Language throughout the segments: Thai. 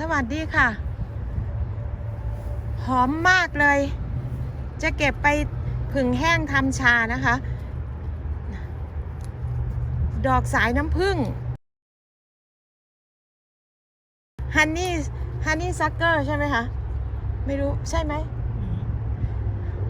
สวัสดีค่ะ หอมมากเลย จะเก็บไปผึ่งแห้งทำชานะคะ ดอกสายน้ำผึ้งฮันนี่ฮันนี่ซักเกอร์ใช่ไหมคะ ไม่รู้ใช่ไหม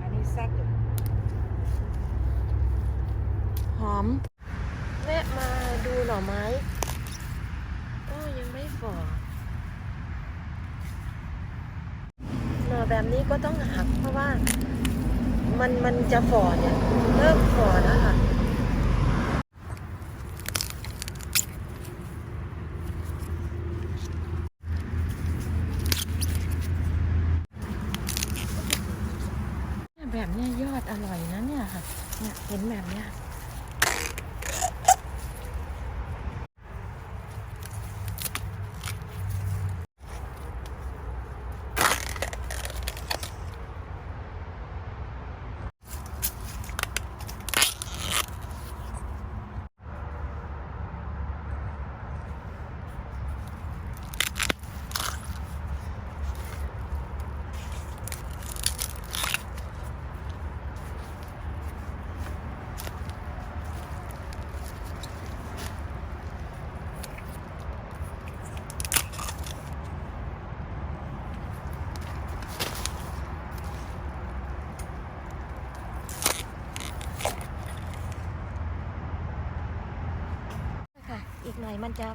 อันนี้ซักอยู่หอมแวะมาดูหน่อไม้โอ้ยังไม่ฝ่อหน่อ แบบนี้ก็ต้องหักเพราะว่ามันมันจะฝ่อเนี่ยเริ่มฝ่อแล้วค่ะแบบนี้ยยอดอร่อยนะเนี่ยค่ะเนี่ยเห็นแบบเนี้ย มันจะ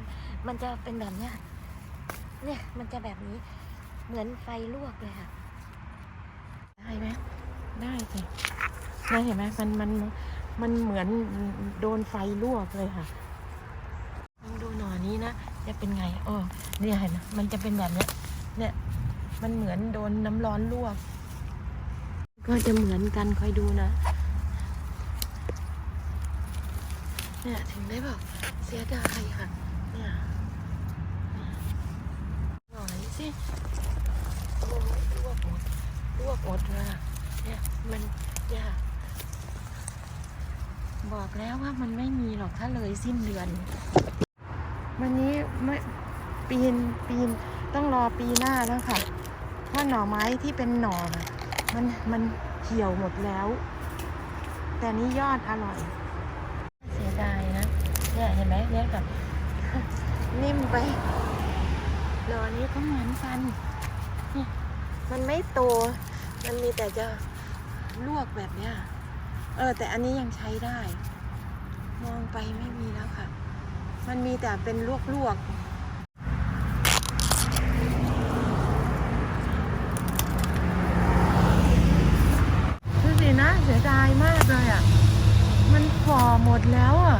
มันจะเป็นแบบเนี้ยเนี่ยมันจะแบบนี้เหมือนไฟลวกเลยค่ะ ได้ไหมได้สิได้เห็นไหมมันมันมันเหมือนโดนไฟลวกเลยค่ะลองดูหน่อนี้นะจะเป็นไงอ๋อเนี่ยเห็นไหมมันจะเป็นแบบเนี้ยเนี่ยมันเหมือนโดนน้ำร้อนลวก ก็จะเหมือนกันคอยดูนะเนี่ยถึงได้แบบเสียดายค่ะ เนี่ยหน่อย สิโอ้ยลวกหมดลวกหมดเลยอะเนี่ยมันเนี่ยบอกแล้วว่ามันไม่มีหรอกถ้าเลยสิ้นเดือน วันนี้ไม่ปีนปีนต้องรอปีหน้าแล้วค่ะเพราะหน่อไม้ที่เป็นหน่อมันมันเหี่ยวหมดแล้ว แต่นี้ยอดอร่อย เสียดายนะเนี่ยเห็นไหมเนี่ยแบบนิ่มไป รอนี้ก็เหมือนกันนี่มันไม่โต มันมีแต่จะลวกแบบเนี้ย เออ แต่อันนี้ยังใช้ได้ มองไปไม่มีแล้วค่ะ มันมีแต่เป็นลวกๆดูสินะเสียดายมากเลยอะ มันฝ่อหมดแล้วอะ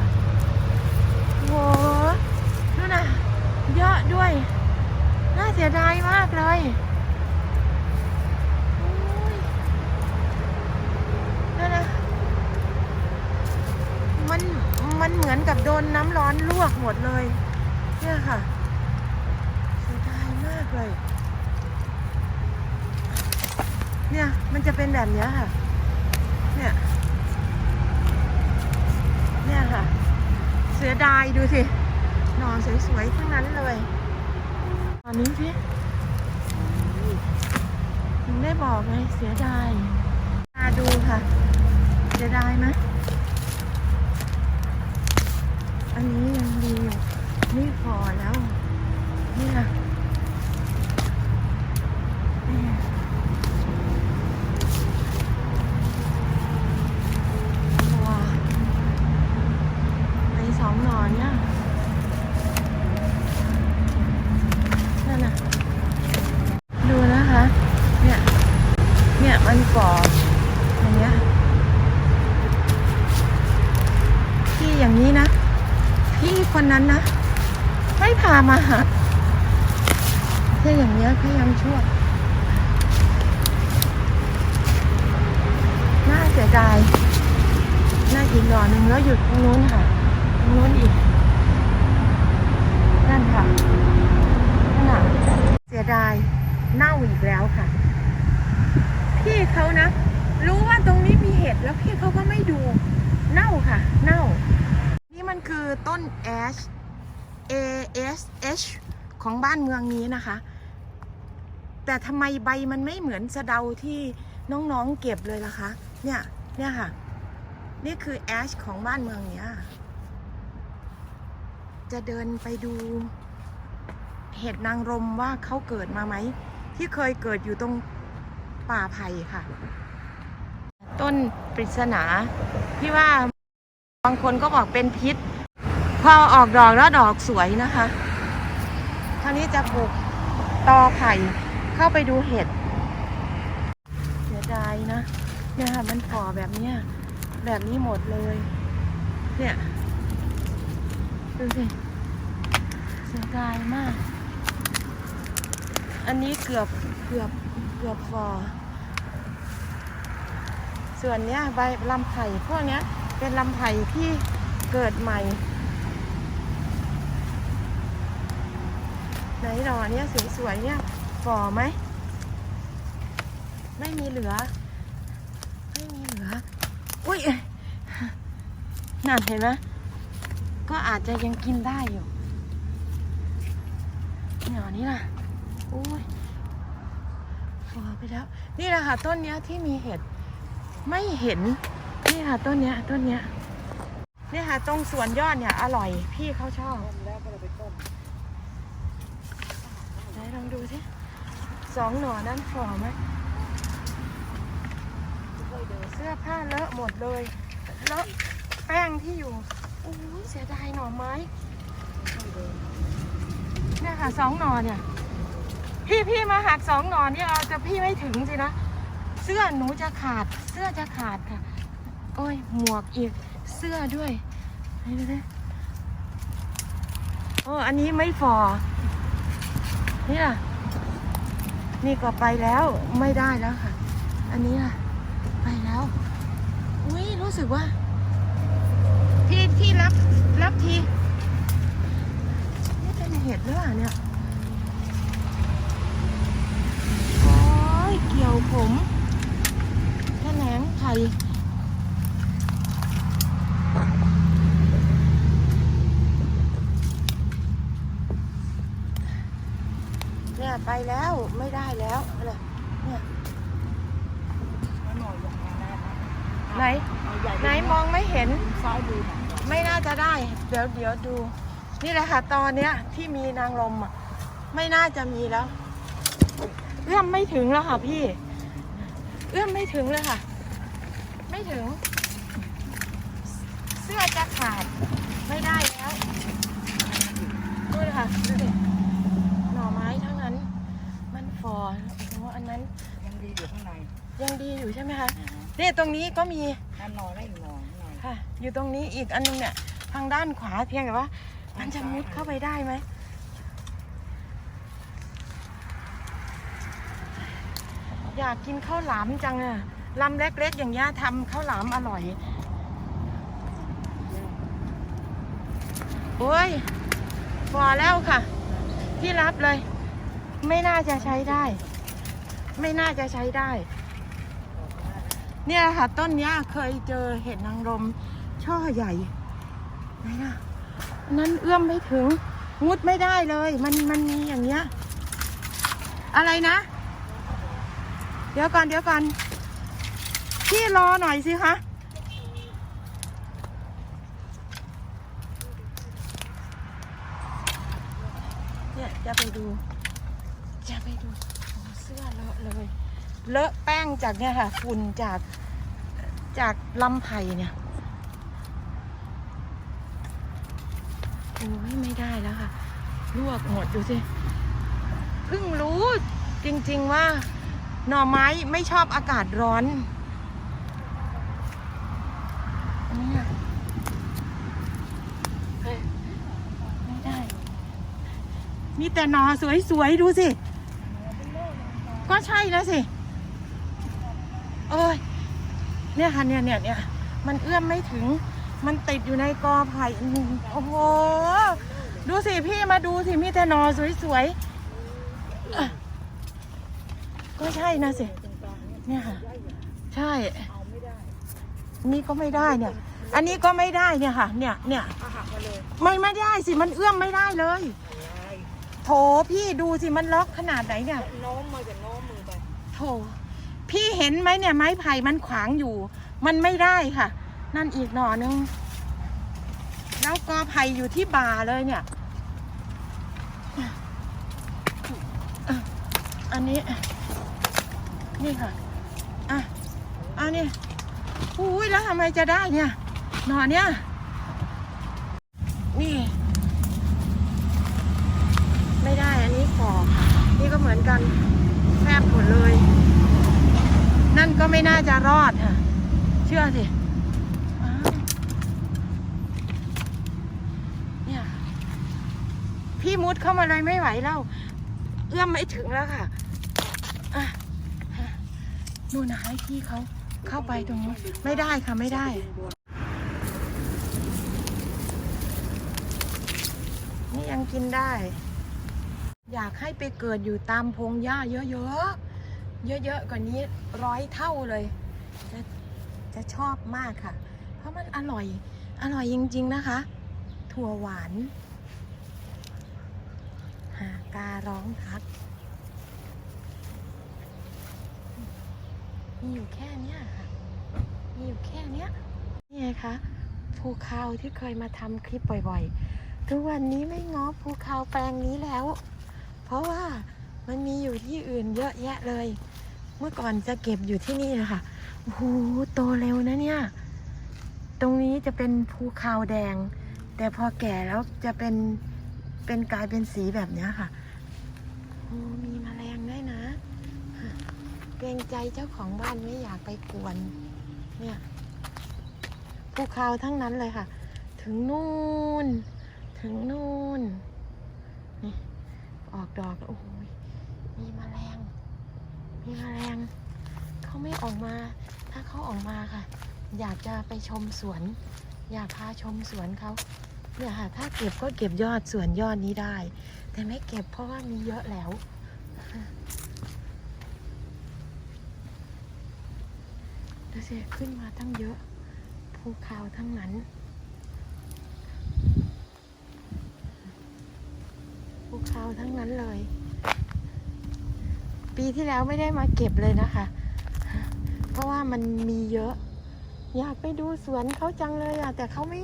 โหนู่นน่ะ เยอะด้วย น่าเสียดายมากเลยนั่นนะ มัน มันเหมือนกับโดนน้ำร้อนลวกหมดเลย เนี่ยค่ะ เสียดายมากเลย เนี่ย มันจะเป็นแบบนี้ค่ะ เนี่ย เนี่ยค่ะ เสียดายดูสิ นอนสวยๆทั้งนั้นเลย ตอนนี้สิถึงได้บอกไงเสียดายมาดูค่ะ เสียดายไหมอันนี้ยังดีอยู่นี่พอแล้วนี่ค่ะนี่ว้าว ในสองหนอนเนี่ยนั่นน่ะ ดูนะคะ เนี่ย เนี่ยมันก่ออย่างเงี้ยพี่อย่างนี้นะ พี่คนนั้นนะ ไม่พามาหัดถ้าอย่างเงี้ยพี่ยังชั่วน่าเสียดายน่าอีกหน่อหนึ่งแล้วหยุดตรงนู้นค่ะตรงนู้นอีกนั่นค่ะนั่นน่ะเสียดายเน่าอีกแล้วค่ะ พี่เขานะ รู้ว่าตรงนี้มีเห็ดแล้วพี่เขาก็ไม่ดู เน่าค่ะ เน่า ต้นแอช A S H ของบ้านเมืองนี้นะคะ แต่ทำไมใบมันไม่เหมือนสะเดาที่น้องๆเก็บเลยล่ะคะ เนี่ย เนี่ยค่ะ นี่คือแอชของบ้านเมืองเนี้ย จะเดินไปดู เห็ดนางรมว่าเขาเกิดมาไหม ที่เคยเกิดอยู่ตรงป่าไผ่ค่ะ ต้นปริศนาที่ว่าบางคนก็บอกเป็นพิษ พอออกดอกแล้วดอกสวยนะคะคราวนี้จะปลูกตอไผ่เข้าไปดูเห็ดเสียดายนะเนี่ยค่ะมันฝ่อแบบเนี้ยแบบนี้หมดเลย เนี่ยดูสิเสียดายมาก อันนี้เกือบเกือบเกือบฟอส่วนเนี้ยใบลำไผ่พวกเนี้ยเป็นลำไผ่ที่เกิดใหม่ ไหนหนอเนี้ยสวยๆเนี่ยฝ่อไหม ไม่มีเหลือ ไม่มีเหลือ อุ้ยนั่นเห็นไหมก็อาจจะยังกินได้อยู่หนอนี้ล่ะโอ้ยฝ่อไปแล้ว นี่แหละค่ะต้นเนี้ยที่มีเห็ดไม่เห็น นี่ค่ะต้นเนี้ยต้นเนี้ยนี่ค่ะตรงสวนยอดเนี่ยอร่อยพี่เขาชอบ ต้มแล้วก็เลยไปต้ม ไหน ลองดูสิสองหน่อนั้นฝ่อไหมเสื้อผ้าเลอะหมดเลยเลอะแป้งที่อยู่โอ้ยเสียดายหน่อไม้เนี่ยค่ะสองหน่อเนี่ย พี่พี่มาหักสองหน่อเนี่ยเอาจะพี่ไม่ถึงสินะเสื้อหนูจะขาดเสื้อจะขาดค่ะ โอ้ยหมวกอีกเสื้อด้วยไหนดูดิโอ้อันนี้ไม่ฟอ นี่ล่ะ นี่ก็ไปแล้วไม่ได้แล้วค่ะ อันนี้ล่ะ ไปแล้ว อุ้ยรู้สึกว่าพี่ที่รับรับที นี่เป็นเห็ดหรือเปล่าเนี่ย โอ้ยเกี่ยวผมแขนงไข่เนี่ย ไปแล้วไม่ได้แล้วเนี่ยเนี่ยแล้วหน่อยอย่างนั้นนะไหนเอาใหญ่ไหนมองไม่เห็นซ้ายดูหน่อยไม่น่าจะได้ เดี๋ยวเดี๋ยวดู นี่แหละค่ะ ตอนเนี้ยที่มีนางลมอะ ไม่น่าจะมีแล้ว เอื้อมไม่ถึงแล้วค่ะพี่ เอื้อมไม่ถึงเลยค่ะ ไม่ถึง เสื้อจะขาด ไม่ได้แล้วดูเลยค่ะดูดิหน่อไม้ทั้งนั้น มันฟ อโอ้โหอันนั้นยังดีอยู่ข้างในยังดีอยู่ใช่ไหมคะอ่าฮะเนี่ยตรงนี้ก็มีนั่นนอนได้อีกหนอนหน่อยค่ะ อยู่ตรงนี้อีกอันนึงเนี่ยทางด้านขวาเพียงแต่ว่า มันจะมุดเข้าไปได้ไหมอยากกินข้าวหลามจังอะลำเล็กๆ อย่างเงี้ยทำข้าวหลามอร่อย โอ้ยพอแล้วค่ะพี่รับเลย ไม่น่าจะใช้ได้ ไม่น่าจะใช้ได้ เนี่ยค่ะต้นเนี้ยเคยเจอเห็ดนางรมช่อใหญ่ไหนนะอันนั้นเอื้อมไม่ถึงมุดไม่ได้เลย มันมันมีอย่างเงี้ย อะไรนะ เดี๋ยวก่อนเดี๋ยวก่อนพี่รอหน่อยสิคะเนี่ยจะไปดู จะไปดูโอ้เสื้อ เละเลย เลอะแป้งจากเนี่ยค่ะ ฝุ่นจากจากลำไผ่เนี่ยโอ้ยไม่ได้แล้วค่ะลวกหมดดูสิเพิ่งรู้จริงๆว่าหน่อไม้ไม่ชอบอากาศร้อนนนี้อะเฮ้ยไม่ได้ มีแต่หน่อสวยๆ ดูสิ ก็ใช่แล้วสิโอ้ยเนี่ยค่ะเนี่ยเนี่ยเนี่ยมันเอื้อมไม่ถึง มันติดอยู่ในกอไผ่โอ้โห ดูสิพี่มาดูสิมีแต่หนอสวยๆก็ใช่นะสิเนี่ยค่ะ ใช่นี่ก็ไม่ได้เนี่ย อันนี้ก็ไม่ได้เนี่ยค่ะ เนี่ยเนี่ยไม่ไม่ได้สิมันเอื้อมไม่ได้เลย โถพี่ดูสิมันล็อกขนาดไหนเนี่ยโน้มมือกับโน้มมือไปโถพี่เห็นไหมเนี่ยไม้ไผ่มันขวางอยู่ มันไม่ได้ค่ะ นั่นอีกหน่อนึง แล้วกอไผ่อยู่ที่บ่าเลยเนี่ยอะอันนี้ นี่ค่ะ อะอันนี้อุ้ยแล้วทำไมจะได้เนี่ย หน่อเนี่ย นี่ ไม่ได้อันนี้ขอนี่ก็เหมือนกันแฟบหมดเลย นั่นก็ไม่น่าจะรอดค่ะ เชื่อสิเนี่ยพี่มุดเข้ามาเลยไม่ไหวแล้ว เอื้อมไม่ถึงแล้วค่ะอะนู่นนะให้พี่เขาเข้าไปตรงนู้ไม่ได้ค่ะไม่ได้นี่ยังกินได้ อยากให้ไปเกิดอยู่ตามพงหญ้าเยอะๆ เยอะๆ กว่านี้ร้อยเท่าเลย จะจะชอบมากค่ะ เพราะมันอร่อย อร่อยจริงๆนะคะ ถั่วหวาน หาการ้องทัก มีอยู่แค่เนี้ยค่ะ มีอยู่แค่เนี้ย นี่ไงคะภูเขาที่เคยมาทำคลิปบ่อยๆ ทุกวันนี้ไม่ง้อภูเขาแปลงนี้แล้ว เพราะว่ามันมีอยู่ที่อื่นเยอะแยะเลย เมื่อก่อนจะเก็บอยู่ที่นี่นะคะโอ้โหโตเร็วนะเนี่ย ตรงนี้จะเป็นภูเขาแดง แต่พอแก่แล้วจะเป็นเป็นกลายเป็นสีแบบนี้ค่ะโอ้มีแมลงได้นะเกรงใจเจ้าของบ้านไม่อยากไปกวน เนี่ยภูเขาทั้งนั้นเลยค่ะ ถึงนู่น ถึงนู่นนี่ ออกดอกโอ้โหมีแมลง มีแมลงเขาไม่ออกมา ถ้าเขาออกมาค่ะ อยากจะไปชมสวน อยากพาชมสวนเขาเนี่ยค่ะ ถ้าเก็บก็เก็บยอดสวนยอดนี้ได้ แต่ไม่เก็บเพราะว่ามีเยอะแล้วดูสิขึ้นมาตั้งเยอะภูเขาทั้งนั้น เขาทั้งนั้นเลย ปีที่แล้วไม่ได้มาเก็บเลยนะคะ เพราะว่ามันมีเยอะ อยากไปดูสวนเขาจังเลยอะแต่เขาไม่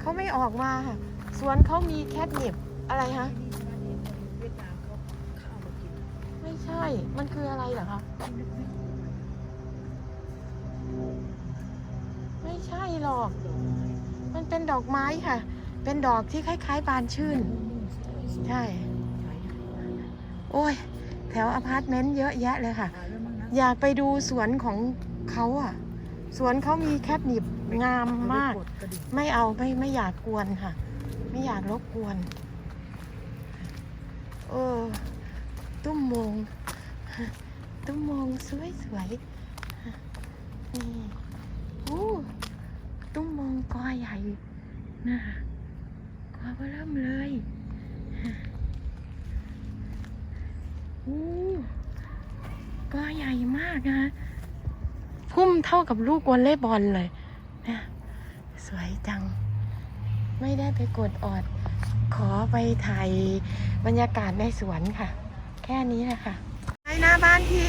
เขาไม่ออกมาค่ะ สวนเขามีแคทเนบอะไรคะไม่ใช่ มันคืออะไรเหรอคะไม่ใช่หรอก มันเป็นดอกไม้ค่ะ เป็นดอกที่คล้าย ๆ บานชื่น ใช่ โอ้ย แถวอพาร์ตเมนต์เยอะแยะเลยค่ะ อยากไปดูสวนของเขาอะ สวนเขามีแคทนิบงามมาก ไม่เอาไม่ไม่อยากกวนค่ะ ไม่อยากรบกวน เออ ตุ้มมง ตุ้มมงสวยสวยนี่อู้ตุ้มมงกอใหญ่นะกอเริ่มเลยอู้ กอใหญ่มากนะพุ่มเท่ากับลูกวอลเลย์บอลเลยนะสวยจัง ไม่ได้ไปกดออด ขอไปถ่ายบรรยากาศในสวนค่ะ แค่นี้แหละค่ะในหน้าบ้านที่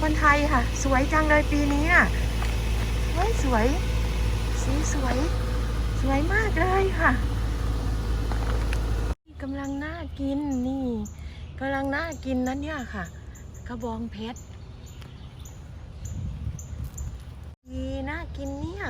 คนไทยค่ะ สวยจังเลยปีนี้อะเฮ้ยสวย สีสวย สวยมากเลยค่ะกำลังน่ากินนี่ กำลังน่ากินนะเนี่ยค่ะ กระบองเพชรดีน่ากินเนี่ย